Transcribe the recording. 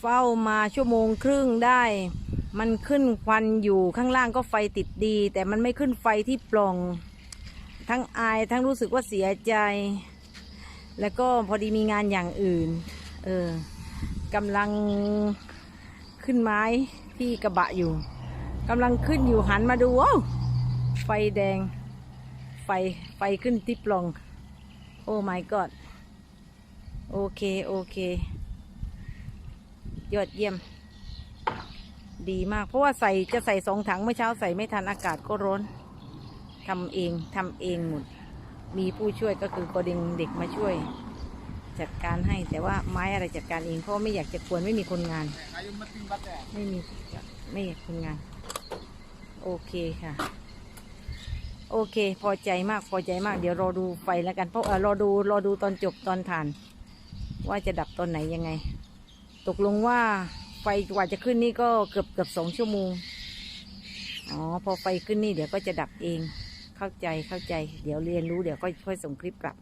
เฝ้ามาชั่วโมงครึ่งได้ มันขึ้นควันอยู่ข้างล่างก็ไฟติดดี แต่มันไม่ขึ้นไฟที่ปล่อง ทั้งอายทั้งรู้สึกว่าเสียใจ แล้วก็พอดีมีงานอย่างอื่น เออกำลังขึ้นไม้ที่กระบะอยู่กำลังขึ้นอยู่หันมาดูว้าวไฟแดง ไฟไฟขึ้นที่ปล่อง โอ้ my god โอเค โอเค ยอดเยี่ยม ดีมาก เพราะว่าใส่จะใส่สองถังเมื่อเช้าใส่ไม่ทันอากาศก็ร้อนทำเองทำเองหมด มีผู้ช่วยก็คือกอดิงเด็กมาช่วย จัดการให้แต่ว่าไม้อะไรจัดการเองเพราะไม่อยากจะควรไม่มีคนงาน ไม่มีไม่อยากคนงาน โอเคค่ะ โอเค พอใจมากพอใจมาก เดี๋ยวรอดูไฟแล้วกันเพราะเออรอดูรอดูตอนจบตอนผ่าน ว่าจะดับตอนไหนยังไง ตกลงว่าไฟกว่าจะขึ้นนี่ก็เกือบเกือบสองชั่วโมง อ๋อ พอไฟขึ้นนี่เดี๋ยวก็จะดับเอง เข้าใจเข้าใจ เดี๋ยวเรียนรู้เดี๋ยวก็ค่อยส่งคลิปกลับ